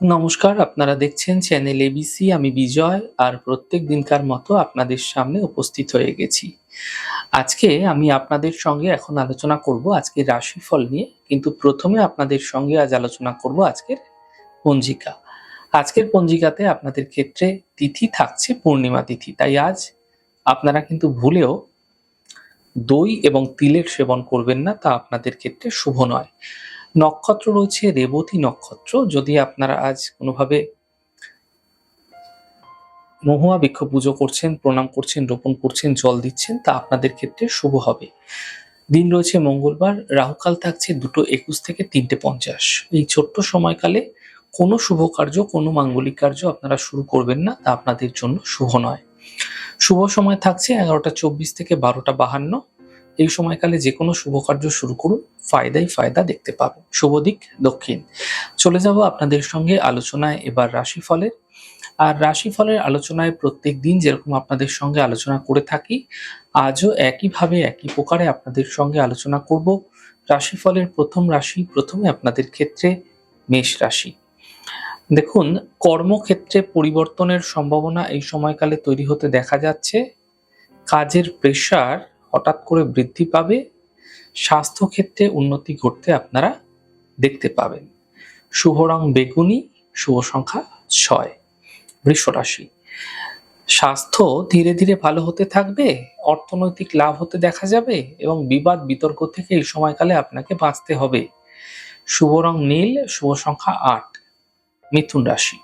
নমস্কার, আপনারা দেখছেন চ্যানেল এবিসি আমি বিজয় আর প্রত্যেক দিনকার মতো আপনাদের সামনে উপস্থিত হয়ে গেছি। আজকে আমি আপনাদের সঙ্গে এখন আলোচনা করব আজকের রাশিফল নিয়ে, কিন্তু প্রথমে আপনাদের সঙ্গে আজ আলোচনা করব আজকের পঞ্জিকা। আজকের পঞ্জিকাতে আপনাদের ক্ষেত্রে তিথি থাকছে পূর্ণিমা তিথি, তাই আজ আপনারা কিন্তু ভুলেও দই এবং তিলের সেবন করবেন না, তা আপনাদের ক্ষেত্রে শুভ নয়। নক্ষত্র রয়েছে, রেবতী নক্ষত্র। যদি আপনারা আজ কোনোভাবে মহুয়া বৃক্ষ পুজো করছেন, প্রণাম করছেন, রোপণ করছেন, জল দিচ্ছেন, তা আপনাদের ক্ষেত্রে শুভ হবে। দিন রয়েছে মঙ্গলবার, রাহুকাল থাকছে দুটো একুশ থেকে তিনটে পঞ্চাশ। এই ছোট্ট সময়কালে কোনো শুভ কার্য, কোনো মাঙ্গলিক কার্য আপনারা শুরু করবেন না, তা আপনাদের জন্য শুভ নয়। শুভ সময় থাকছে এগারোটা চব্বিশ থেকে বারোটা বাহান্ন। এই সময়কালে যে কোনো শুভ কার্য শুরু করুন ফায়দাই ফায়দা দেখতে পাবেন। শুভ দিক, দক্ষিণ। চলে যাব আপনাদের সঙ্গে আলোচনায় এবার রাশিফলের। আর রাশিফলের আলোচনায় প্রত্যেক দিন যেরকম আপনাদের সঙ্গে আলোচনা করে থাকি, আজও একইভাবে একই প্রকারে আপনাদের সঙ্গে আলোচনা করব। রাশিফলের প্রথম রাশি, প্রথমে আপনাদের ক্ষেত্রে মেষ রাশি। দেখুন, কর্মক্ষেত্রে পরিবর্তনের সম্ভাবনা এই সময়কালে তৈরি হতে দেখা যাচ্ছে। কাজের প্রেশার হঠাৎ করে বৃদ্ধি পাবে, স্বাস্থ্যক্ষেত্রে উন্নতি ঘটতে আপনারা দেখতে পাবেন। শুভ রং বেগুনি, শুভ সংখ্যা ছয়, বৃষ রাশি। স্বাস্থ্য ধীরে ধীরে ভালো হতে থাকবে, অর্থনৈতিক লাভ হতে দেখা যাবে এবং বিবাদ বিতর্ক থেকে এই সময়কালে আপনাকে বাঁচতে হবে। শুভ রং নীল, শুভ সংখ্যা আট, মিথুন রাশি।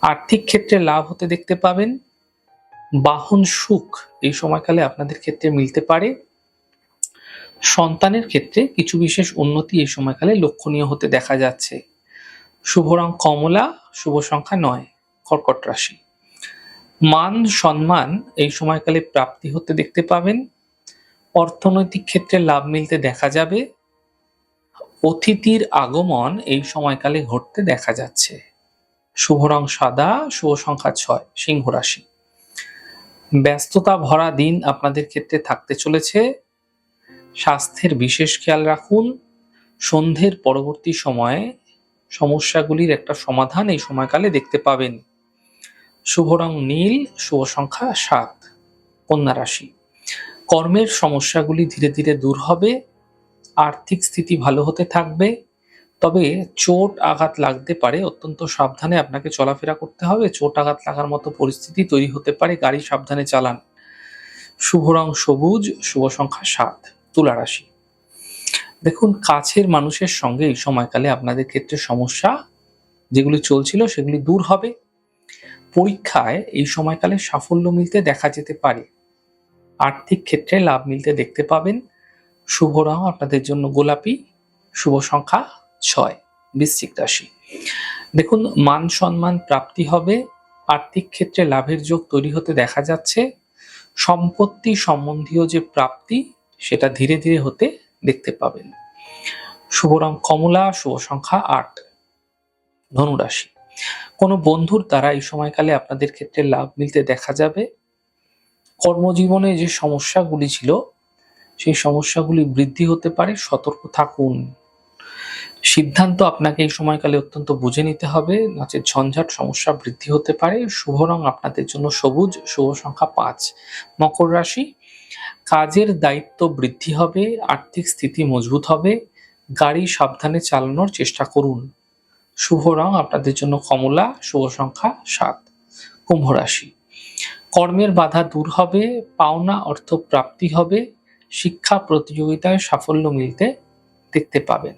আর্থিক ক্ষেত্রে লাভ হতে দেখতে পাবেন বাহন সুখ এই সময়কালে আপনাদের ক্ষেত্রে মিলতে পারে। সন্তানের ক্ষেত্রে কিছু বিশেষ উন্নতি এই সময়কালে লক্ষণীয় হতে দেখা যাচ্ছে। শুভ রং কমলা, শুভ সংখ্যা নয়, কর্কট রাশি। মান সম্মান এই সময়কালে প্রাপ্তি হতে দেখতে পাবেন। অর্থনৈতিক ক্ষেত্রে লাভ মিলতে দেখা যাবে। অতিথির আগমন এই সময়কালে ঘটতে দেখা যাচ্ছে। শুভ রং সাদা, শুভ সংখ্যা ছয়, সিংহ রাশি। ব্যস্ততা ভরা দিন আপনাদের ক্ষেত্রে থাকতে চলেছে। স্বাস্থ্যের বিশেষ খেয়াল রাখুন। সন্ধ্যের পরবর্তী সময়ে সমস্যাগুলির একটা সমাধান এই সময়কালে দেখতে পাবেন। শুভ রং নীল, শুভ সংখ্যা সাত, কন্যা রাশি। কর্মের সমস্যাগুলি ধীরে ধীরে দূর হবে। আর্থিক স্থিতি ভালো হতে থাকবে। তবে চোট আঘাত লাগতে পারে, অত্যন্ত সাবধানে আপনাকে চলাফেরা করতে হবে। চোট আঘাত লাগার মতো পরিস্থিতি তৈরি হতে পারে, গাড়ি সাবধানে চালান। শুভ রং সবুজ, শুভ সংখ্যা সাত, তুলা রাশি। দেখুন, কাছের মানুষের সঙ্গে এই সময়কালে আপনাদের ক্ষেত্রে সমস্যা, যেগুলি চলছিল সেগুলি দূর হবে। পরীক্ষায় এই সময়কালে সাফল্য মিলতে দেখা যেতে পারে। আর্থিক ক্ষেত্রে লাভ মিলতে দেখতে পাবেন। শুভ রং আপনাদের জন্য গোলাপি, শুভ সংখ্যা ছয়, বৃশ্চিক রাশি। দেখুন, মান সম্মান প্রাপ্তি হবে, আর্থিক ক্ষেত্রে লাভের যোগ তৈরি হতে দেখা যাচ্ছে, সম্পত্তি সম্বন্ধীয় যে প্রাপ্তি, সেটা ধীরে ধীরে হতে দেখতে পাবেন। শুভ রং কমলা, শুভ সংখ্যা আট। ধনুরাশি কোনো বন্ধুর দ্বারা এই সময়কালে আপনাদের ক্ষেত্রে লাভ মিলতে দেখা যাবে। কর্মজীবনে যে সমস্যাগুলি ছিল, সেই সমস্যাগুলি বৃদ্ধি হতে পারে, সতর্ক থাকুন। সিদ্ধান্ত আপনাকে এই সময়কালে অত্যন্ত বুঝে নিতে হবে। নচেত ঝঞ্ঝাট, সমস্যা বৃদ্ধি হতে পারে। শুভ রং আপনাদের জন্য সবুজ, শুভ সংখ্যা পাঁচ। মকর রাশি, কাজের দায়িত্ব বৃদ্ধি হবে, আর্থিক স্থিতি মজবুত হবে, গাড়ি সাবধানে চালানোর চেষ্টা করুন। শুভ রং আপনাদের জন্য কমলা, শুভ সংখ্যা সাত। কুম্ভ রাশি, কর্মের বাধা দূর হবে, পাওনা অর্থ প্রাপ্তি হবে, শিক্ষা প্রতিযোগিতায় সাফল্য মিলতে দেখতে পাবেন।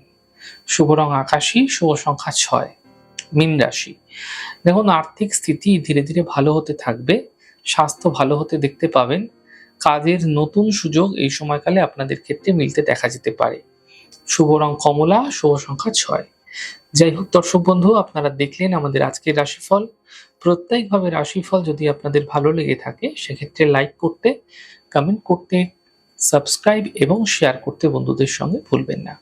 শুভ রং আকাশী, শুভ সংখ্যা ছয়, মিন রাশি। দেখুন, আর্থিক স্থিতি ধীরে ধীরে ভালো হতে থাকবে, স্বাস্থ্য ভালো হতে দেখতে পাবেন, কাজের নতুন সুযোগ এই সময়কালে আপনাদের ক্ষেত্রে মিলতে দেখা যেতে পারে। শুভ রং কমলা, শুভ সংখ্যা ছয়। যাই হোক, দর্শক বন্ধু, আপনারা দেখলেন আমাদের আজকের রাশিফল। প্রত্যেকভাবে রাশিফল যদি আপনাদের ভালো লেগে থাকে, সেক্ষেত্রে লাইক করতে কমেন্ট করতে সাবস্ক্রাইব এবং শেয়ার করতে বন্ধুদের সঙ্গে ভুলবেন না।